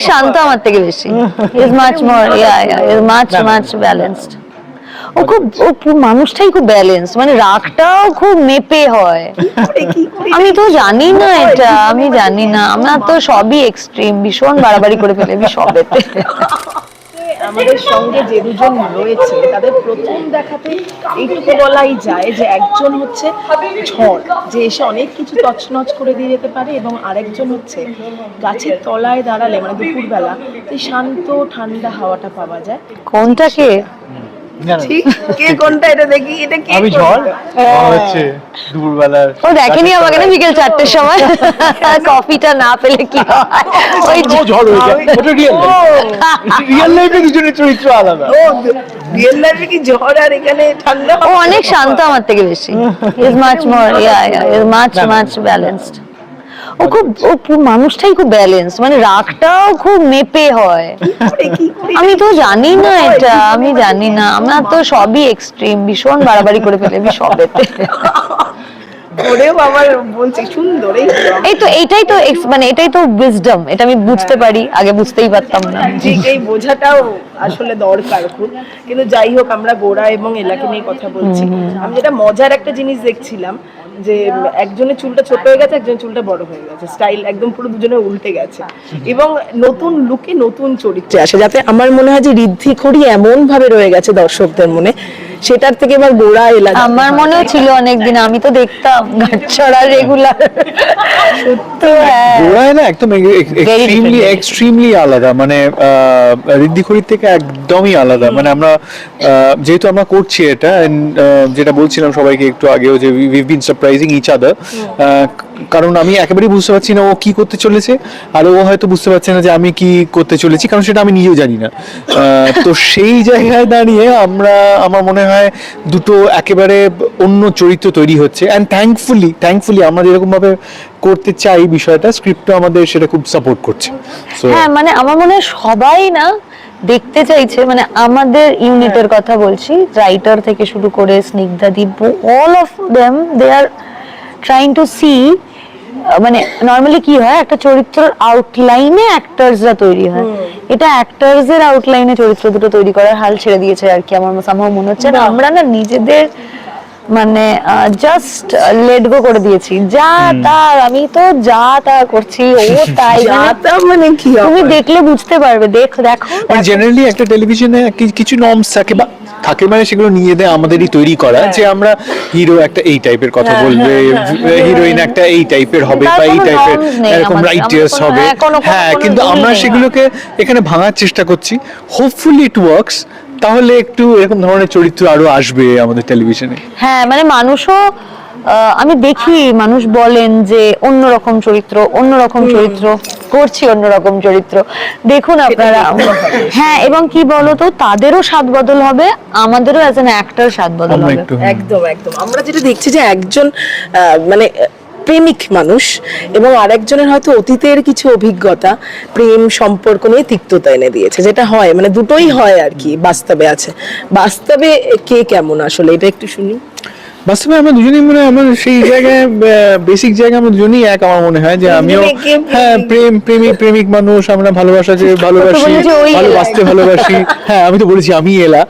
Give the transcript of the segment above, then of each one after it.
শান্ত আমার থেকে বেশি। Is much more yeah yeah is much much balanced ও খুব ও খুব মানুষটাই খুব ব্যালেন্স মানে রাগটাও খুব মেপে হয়। আমি তো জানি না এটা আমি জানি না আমরা তো সবই এক্সট্রিম ভীষণ বাড়াবাড়ি করে ফেলে আমি সবেতে। আমাদের সঙ্গে যে দুজন রয়েছে, তাদের প্রথম দেখাতে এইটুকু বলাই যায় যে একজন হচ্ছে ঝড়, যে এসে অনেক কিছু তছনছ করে দিয়ে যেতে পারে এবং আরেকজন হচ্ছে গাছের তলায় দাঁড়ালে মানে দুপুরবেলা, সেই শান্ত, ঠান্ডা হাওয়াটা পাওয়া যায়। কোনটাকে ঠিক কে কোনটা এটা দেখি এটা কে আমি ঝড়? হ্যাঁ। হচ্ছে দুপুরবেলার ও দেখেনি আমাকে না বিকেল চারটের সময়? কফিটা না পেলে কি ওই ও ঝড় হয়ে যায়। ওটা রিয়েল রিয়েল লাইফে দুজনের চরিত্র আলাদা। রিয়েল লাইফে কি ঝড় আর এখানে ঠান্ডা ও অনেক শান্ত আমার থেকে বেশি। Is much more yeah yeah is much much balanced ও খুব ও মানুষটাই খুব ব্যালেন্স মানে রাগটাও খুব মেপে হয়। আমি তো জানি না এটা আমি জানি না। আমরা তো সবই এক্সট্রিম ভীষণ বাড়াবাড়ি করে ফেলে আমি সবেতে এই তো। এই তো মানে এটাই তো উইজডম এটা আমি বুঝতে পারি আগে বুঝতেই পারতাম না। এই বোঝাটাও আসলে দরকার খুব। কিন্তু যাই হোক আমরা গোড়া এবং এলাকে নিয়ে কথা বলছি। আমি যেটা মজার একটা জিনিস দেখছিলাম যে একজনের চুলটা ছোট হয়ে গেছে, একজনের চুলটা বড় হয়ে গেছে। স্টাইল একদম পুরো দুজনে উল্টে গেছে। এবং নতুন লুকে নতুন চরিত্রে। আসে যাতে আমার মনে হয় যে ঋদ্ধি খড়ি এমন ভাবে রয়ে গেছে দর্শকদের মনে। সেটার থেকে এবার গোড়া এলাকা আমার মনেও ছিল অনেকদিন আমি তো দেখতাম ঘাটছড়া রেগুলার তো হ্যাঁ। গোড়ায় না একদম এক্সট্রিমলি এক্সট্রিমলি আলাদা মানে ঋদ্ধি খড়ির থেকে একদমই আলাদা। মানে আমরা আহ, যেহেতু আমরা করছি এটা যেটা বলছিলাম সবাইকে একটু আগেও যে we've been surprising each other কারণ আমি একেবারেই বুঝতে পারছি না ও কি করতে চলেছে আর ও হয়তো বুঝতে পারছে না যে আমি কি করতে চলেছি কারণ সেটা আমি নিজেও জানি না। তো সেই জায়গায় দাঁড়িয়ে আমরা আমার মনে হয় দুটো একেবারে অন্য চরিত্র তৈরি হচ্ছে। অ্যান্ড থ্যাঙ্কফুলি থ্যাঙ্কফুলি আমরা যেরকম ভাবে করতে চাই বিষয়টা স্ক্রিপ্টও আমাদের সেটা খুব সাপোর্ট করছে। হ্যাঁ মানে আমার মনে হয় সবাই না দেখতে চাইছে মানে আমাদের ইউনিটের কথা বলছি রাইটার থেকে শুরু করে Snigdha all of them they are trying to see মানে নর্মালি কি হয় একটা চরিত্রের আউটলাইনে অ্যাক্টার্সরা তৈরি হয়। এটা অ্যাক্টার্স এর আউটলাইনে চরিত্র দুটো তৈরি করার হাল ছেড়ে দিয়েছে আর কি আমার সামহাও মনে হচ্ছে। আমরা না নিজেদের মানে জাস্ট লেট গো করে দিয়েছি। যা তা আমি তো যা তা করছি ও তাই। মানে যাতা মানে কি তুমি দেখলে বুঝতে পারবে দেখ দেখো মানে জেনারেলি একটা টেলিভিশনে কিছু নর্মস থাকে বা থাকে মানে সেগুলো নিয়ে দেয় আমাদেরই তৈরি করা যে আমরা হিরো একটা এই টাইপের কথা হ্যাঁ, বলবে হিরোইন একটা এই টাইপের হবে বা এই টাইপের এরকম রাইটার্স রাইটিয়ার্স হবে। হ্যাঁ, কোনো- কোনো- হ্যাঁ কোনো কিন্তু আমরা সেগুলোকে এখানে ভাঙার চেষ্টা করছি। হোপফুলি ইট ওয়ার্কস তাহলে একটু এরকম ধরনের চরিত্র আরও আসবে আমাদের টেলিভিশনে হ্যাঁ মানে মানুষও আমি দেখি মানুষ বলেন যে অন্যরকম চরিত্র অন্যরকম চরিত্র করছি অন্যরকম চরিত্র। দেখুন আপনারা হ্যাঁ এবং কি বলতো তাদেরও স্বাদ বদল হবে আমাদেরও অ্যাজ অ্যান অ্যাক্টর স্বাদ বদল হবে। একদম একদম। আমরা যেটা দেখছি যে একজন আহ, মানে প্রেমিক মানুষ এবং আরেকজনের হয়তো অতীতের কিছু অভিজ্ঞতা প্রেম সম্পর্ক নিয়ে তিক্ততা এনে দিয়েছে যেটা হয় মানে দুটোই হয় আর কি বাস্তবে আছে। বাস্তবে কে কেমন আসলে এটা একটু শুনি। বাস্তবে আমরা দুজনেই মনে হয় আমার সেই জায়গায় বেসিক জায়গায় আমরা দুজনেই এক আমার মনে হয় যে আমিও হ্যাঁ প্রেম প্রেমিক প্রেমিক মানুষ আমরা ভালোবাসি ওই এলা। ভালোবাসতে ভালোবাসি। হ্যাঁ আমি তো বলেছি আমি এলা।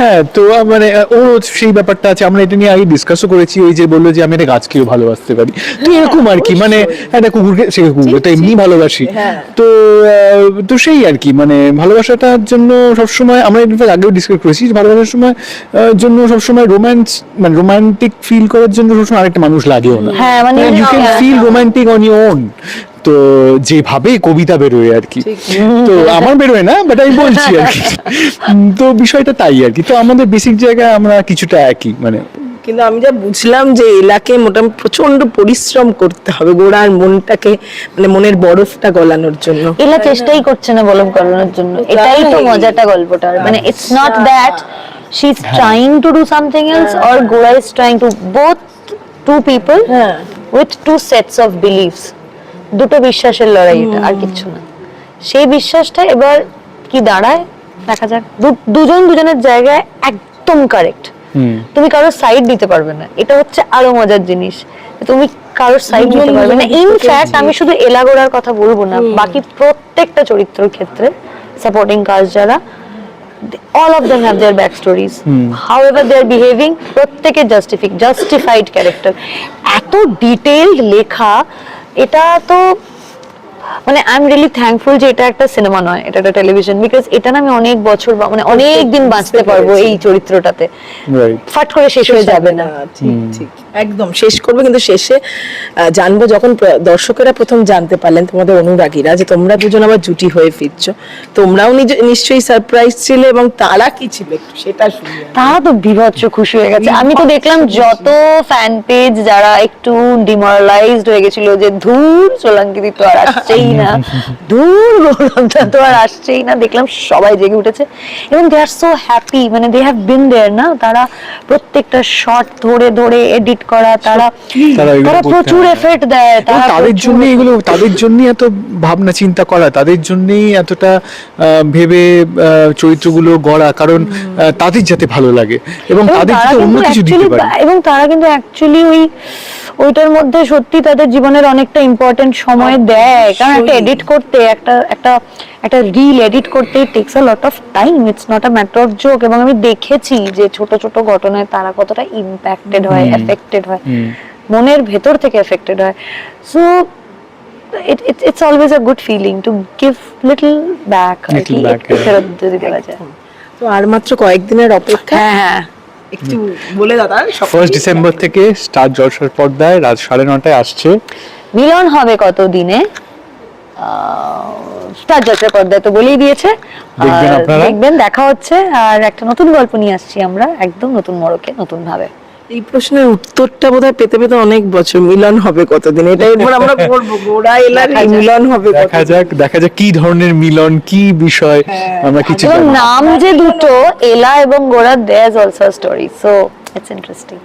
হ্যাঁ। তো মানে ও সেই ব্যাপারটা আছে আমরা এটা নিয়ে আগে ডিসকাসও করেছি ওই যে বলল যে আমি একটা গাছকেও ভালোবাসতে পারি। তো এরকম আর কি মানে একটা কুকুরকে সে কুকুর তো এমনি ভালোবাসি। হ্যাঁ। তো তো সেই আর কি মানে ভালোবাসাটার জন্য সবসময় আমরা আগেও ডিসকাস করেছি ভালোবাসার সময় জন্য সবসময় রোম্যান্স মানে রোমান্টিক ফিল করার জন্য সবসময় আরেকটা মানুষ লাগেও না। হ্যাঁ, মানে you can. Feel romantic on your own তো যেভাবে কবিতা বেরোয় আর কি। তো আমার বেরোয় না বাট আমি বলছি আর কি। তো বিষয়টা তাই আর কি। তো আমাদের বেসিক জায়গায় আমরা কিছুটা একই মানে কিন্তু আমি যা বুঝলাম যে এলাকে মোটামুটি প্রচণ্ড পরিশ্রম করতে হবে গোড়ার মনটাকে মানে মনের বরফটা গলানোর জন্য। এলা চেষ্টাই করছে না বলব করানোর জন্য এটাই তো মজাটা গল্পটার। মানে it's not that she is trying to do something else or Gora is trying to both two people হ্যাঁ। With two sets of beliefs দুটো বিশ্বাসের লড়াই এটা আর কিচ্ছু না। সেই বিশ্বাসটা এবার কি দাঁড়ায়? দেখা যাক। দুজন দুজনের জায়গায় একদম কারেক্ট তুমি কারোর সাইড দিতে পারবে না। এটা হচ্ছে আরও মজার জিনিস। তুমি কারোর সাইড নিতে পারবে না। ইনফ্যাক্ট আমি শুধু এলাগোড়ার কথা বলব না। বাকি প্রত্যেকটা চরিত্রের ক্ষেত্রে সাপোর্টিং কাস্ট যারা of them have their back stories however they are behaving প্রত্যেকে জাস্টিফিক জাস্টিফাইড ক্যারেক্টার এত ডিটেইলড লেখা এটা তো মানে আই এম রিয়েলি থ্যাঙ্কফুল যে এটা একটা সিনেমা নয় এটা একটা টেলিভিশন বিকজ এটা না আমি অনেক বছর বা- মানে অনেক দিন বাঁচতে পারব এই চরিত্রটাতে। রাইট ফাট করে শেষ হয়ে যাবে না। ঠিক ঠিক। একদম শেষ করবে কিন্তু শেষে জানব যখন দর্শকেরা প্রথম জানতে পারলেন তোমাদের অনুরাগীরা যে তোমরা দুজন আবার জুটি হয়ে ফিরছো। তোমরাও নিশ্চয়ই সারপ্রাইজ ছিলে এবং তারা কি ছিল সেটা শুনি তারা তো বিভৎস খুশি হয়ে গেছে। আমি তো দেখলাম যত ফ্যান পেজ যারা একটু ডিমোরালাইজড হয়ে গেছিল যে ধূর সোলাঙ্কিদি তো আর আসছেই না। ধূর গৌরবদা তো আর আসছেই না। দেখলাম সবাই জেগে উঠেছে। এবং দে আর সো হ্যাপি মানে দে হ্যাভ বিন দেয়ার না? তারা প্রত্যেকটা শট ধরে ধরে এডিট করা তারা তারা প্রচুর। এফেক্ট দেয় তারা তাদের জন্য এগুলো তাদের জন্য এত ভাবনা চিন্তা করা তাদের জন্যই এতটা ভেবে চরিত্রগুলো গড়া কারণ তাদের যাতে ভালো লাগে। এবং তাদের তারা অন্য কিছু দিতে পারে। এবং তারা কিন্তু অ্যাকচুয়ালি ওই ওইটার মধ্যে সত্যি তাদের জীবনের অনেকটা ইম্পর্টেন্ট সময় দেয়। কারণ একটা এডিট করতে একটা একটা একটা রিল এডিট করতে takes a lot of time it's not a matter of joke এবং আমি দেখেছি যে ছোট ছোট ঘটনায় তারা কতটা ইম্প্যাক্টেড হয় এফেক্টেড হয়। মনের ভেতর থেকে এফেক্টেড হয়। So it, it, it's always a good feeling to give little back আর Little কি back, yeah. ফেরত যদি দেওয়া যায়। তো আর মাত্র কয়েকদিনের অপেক্ষা। হ্যাঁ হ্যাঁ। একটু বলে সব ফার্স্ট ডিসেম্বর থেকে স্টার জলসার পর্দায় রাত সাড়ে নটায় আসছে। মিলন হবে কত দিনে স্টার জলসার পর্দায় তো বলেই দিয়েছে। দেখবেন দেখা হচ্ছে। আর একটা নতুন গল্প নিয়ে আসছি আমরা একদম নতুন মরকে নতুন ভাবে এই প্রশ্নের উত্তরটা বোধ হয় পেতে পেতে অনেক বছর মিলন হবে কতদিন? এটা এরপর আমরা করব গোড়া এলার মিলন হবে দেখা যাক দেখা যাক কি ধরনের মিলন কি বিষয় আমরা কিছু। নাম যে দুটো এলা এবং Gora there's also story so it's interesting